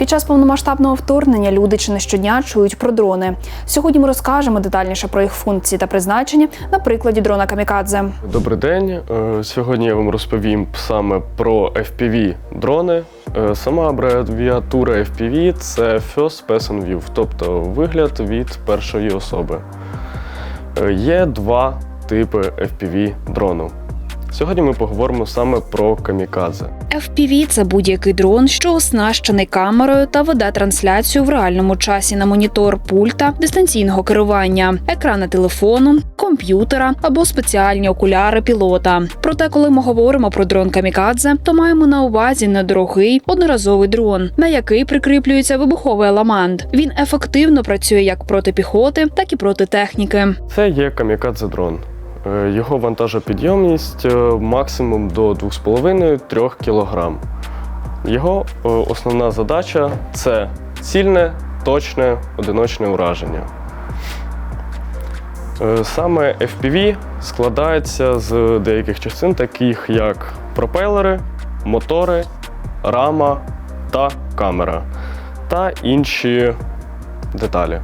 Під час повномасштабного вторгнення люди чи не щодня чують про дрони. Сьогодні ми розкажемо детальніше про їх функції та призначення на прикладі дрона Камікадзе. Добрий день. Е, Сьогодні я вам розповім саме про FPV дрони. Е, Сама абревіатура FPV це First Person View, тобто вигляд від першої особи. Е, Є два типи FPV дрону. Сьогодні ми поговоримо саме про камікадзе. FPV – це будь-який дрон, що оснащений камерою та веде трансляцію в реальному часі на монітор пульта дистанційного керування, екрана телефону, комп'ютера або спеціальні окуляри пілота. Проте, коли ми говоримо про дрон камікадзе, то маємо на увазі недорогий одноразовий дрон, на який прикріплюється вибуховий елемент. Він ефективно працює як проти піхоти, так і проти техніки. Це є камікадзе дрон. Е, Його вантажопідйомність е, максимум до 2,5-3 кг. Його е, основна задача це цільне, точне, одиночне ураження. Саме FPV складається з деяких частин, таких як пропелери, мотори, рама та камера та інші деталі.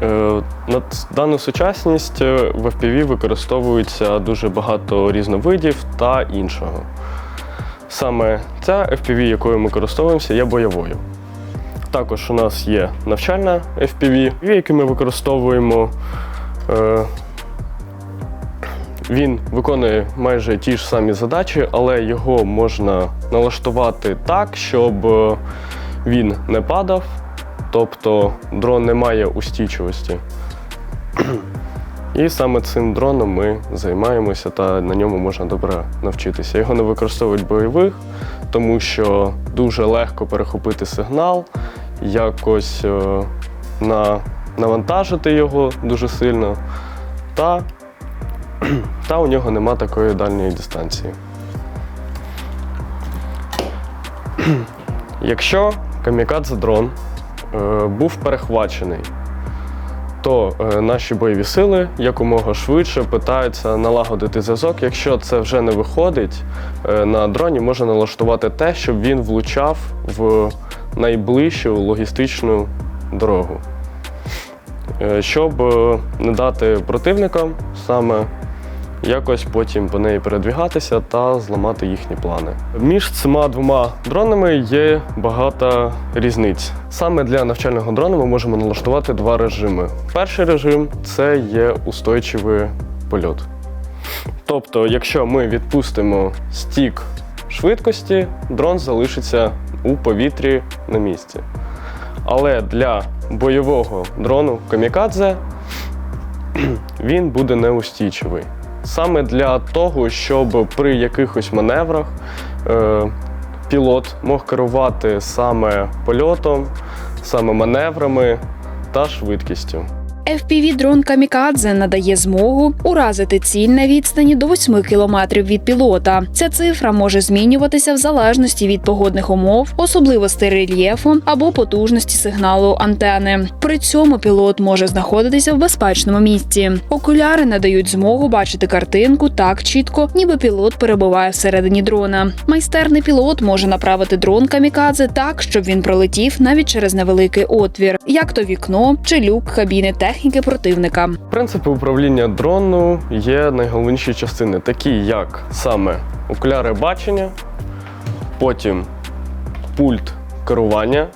На дану сучасність е, в FPV використовується дуже багато різновидів та іншого. Саме ця FPV, якою ми користуємося, є бойовою. Також у нас є навчальна FPV, яку ми використовуємо. Е, Він виконує майже ті ж самі задачі, але його можна налаштувати так, щоб е, він не падав, тобто дрон не має устійчивості. І саме цим дроном ми займаємося та на ньому можна добре навчитися. Його не використовують бойових, тому що дуже легко перехопити сигнал, якось е, на, навантажити його дуже сильно, та, та у нього нема такої дальньої дистанції. Якщо камікадзе дрон був перехвачений, то е, наші бойові сили якомога швидше питаються налагодити зв'язок. Якщо це вже не виходить, е, на дроні можна налаштувати те, щоб він влучав в найближчу логістичну дорогу, Е, щоб е, не дати противникам саме якось потім по неї передвігатися та зламати їхні плани. Між цими двома дронами є багато різниць. Саме для навчального дрона ми можемо налаштувати два режими. Перший режим це є устойчивий польот. Тобто, якщо ми відпустимо стік швидкості, дрон залишиться у повітрі на місці. Але для бойового дрону камікадзе він буде неустійчивий. Саме для того, щоб при якихось маневрах е, пілот мог керувати саме польотом, саме маневрами та швидкістю. FPV дрон Камікадзе надає змогу уразити ціль на відстані до 8 кілометрів від пілота. Ця цифра може змінюватися в залежності від погодних умов, особливостей рельєфу або потужності сигналу антени. При цьому пілот може знаходитися в безпечному місці. Окуляри надають змогу бачити картинку так чітко, ніби пілот перебуває всередині дрона. Майстерний пілот може направити дрон Камікадзе так, щоб він пролетів навіть через невеликий отвір, як то вікно чи люк кабіни техніки противника. Принципи управління дрону є найголовніші частини, такі як саме окуляри бачення, потім пульт керування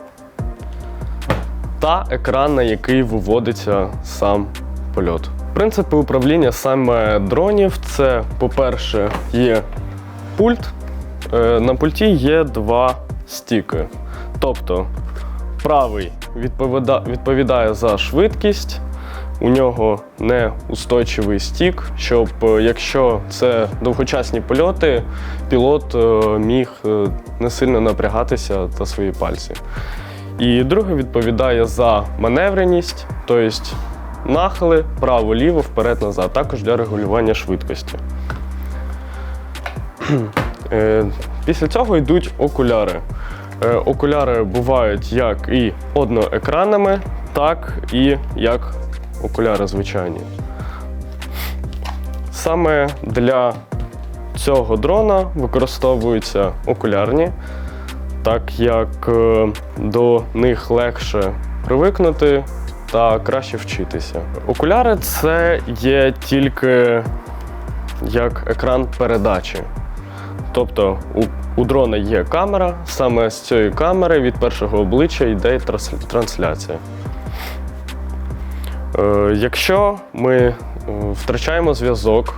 та екран, на який виводиться сам польот. Принципи управління саме дронів це, по-перше, є пульт. Е, На пульті є два стіки. Тобто правий відповіда- відповідає за швидкість, у нього неустойчивий стік, щоб е, якщо це довгочасні польоти, пілот е, міг е, не сильно напрягатися та свої пальці. І другий відповідає за маневреність, тобто нахили право-ліво, вперед-назад, також для регулювання швидкості. Після цього йдуть окуляри. Окуляри бувають як і одноекранними, так і як окуляри звичайні. Саме для цього дрона використовуються окулярні, так як е, до них легше привикнути та краще вчитися. Окуляри це є тільки як екран передачі. Тобто у, у дрона є камера, саме з цієї камери від першого обличчя йде трансляція. Е, якщо ми е, втрачаємо зв'язок,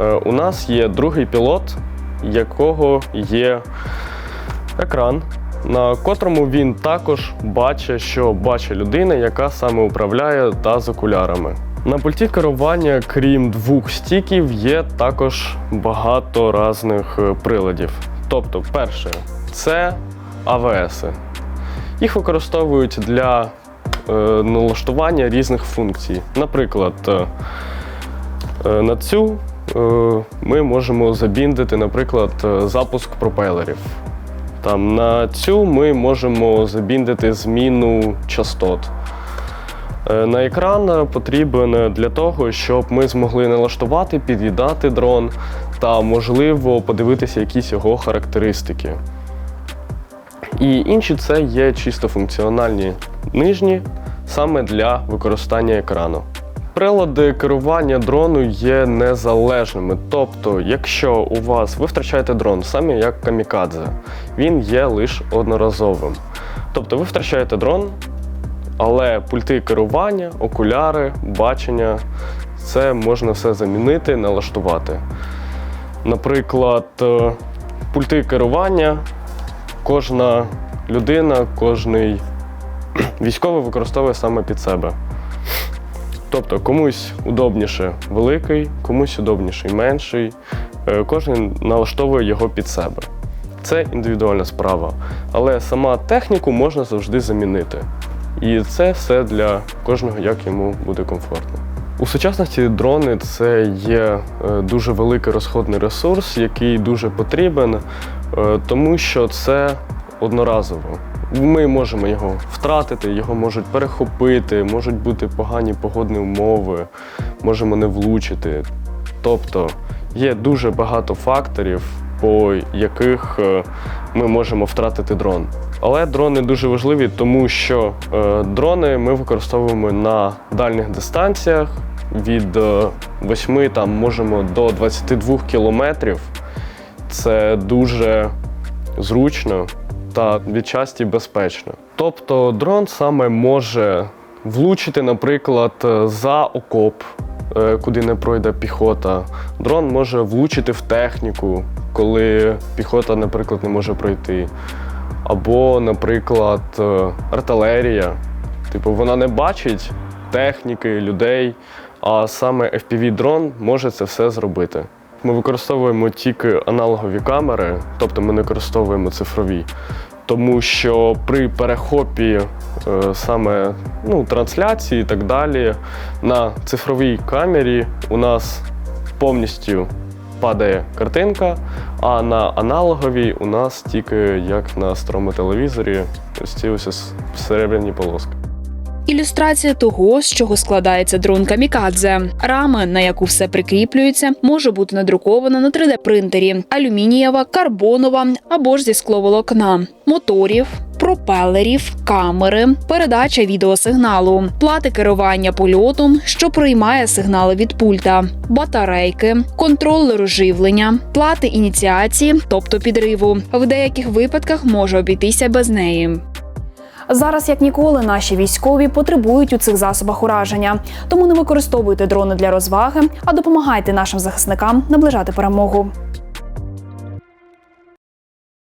е, у нас є другий пілот, якого є екран, на котрому він також бачить, що бачить людина, яка саме управляє та з окулярами. На пульті керування, крім двох стіків, є також багато різних приладів. Тобто, перше, це АВС. Їх використовують для налаштування різних функцій. Наприклад, е, е, на цю е, ми можемо забіндити, наприклад, е, запуск пропелерів. Там, на цю ми можемо забіндити зміну частот. Е, На екран е, потрібен для того, щоб ми змогли налаштувати, під'їдати дрон та, можливо, подивитися якісь його характеристики. І інші це є чисто функціональні нижні саме для використання екрану. Прилади керування дрону є незалежними. Тобто, якщо у вас ви втрачаєте дрон, саме як камікадзе, він є лише одноразовим. Тобто ви втрачаєте дрон, але пульти керування, окуляри, бачення це можна все замінити, налаштувати. Наприклад, е, пульти керування кожна людина, кожний військовий використовує саме під себе. Тобто комусь удобніше великий, комусь удобніший менший. Е, Кожен налаштовує його під себе. Це індивідуальна справа. Але сама техніку можна завжди замінити. І це все для кожного, як йому буде комфортно. У сучасності дрони це є е, дуже великий розходний ресурс, який дуже потрібен, е, тому що це одноразово. Ми можемо його втратити, його можуть перехопити, можуть бути погані погодні умови, можемо не влучити. Тобто є дуже багато факторів, по яких е, ми можемо втратити дрон. Але дрони дуже важливі, тому що е, дрони ми використовуємо на дальніх дистанціях від е, 8 там, можемо до 22 кілометрів. Це дуже зручно та відчасті безпечно. Тобто дрон саме може влучити, наприклад, за окоп, е, куди не пройде піхота. Дрон може влучити в техніку, коли піхота, наприклад, не може пройти. Або, наприклад, е, артилерія. Типу, вона не бачить техніки, людей, а саме FPV-дрон може це все зробити. Ми використовуємо тільки аналогові камери, тобто ми не використовуємо цифрові. Тому що при перехопі е, саме ну, трансляції і так далі на цифровій камері у нас повністю падає картинка, а на аналоговій у нас тільки як на старому телевізорі ось ці ось серебряні полоски. Ілюстрація того, з чого складається дрон камікадзе. Рама, на яку все прикріплюється, може бути надрукована на 3D-принтері, алюмінієва, карбонова або ж зі скловолокна, моторів. Пропелерів, камери, передача відеосигналу, плати керування польотом, що приймає сигнали від пульта, батарейки, контролер живлення, плати ініціації, тобто підриву. В деяких випадках може обійтися без неї. Зараз як ніколи наші військові потребують у цих засобах ураження. Тому не використовуйте дрони для розваги, а допомагайте нашим захисникам наближати перемогу.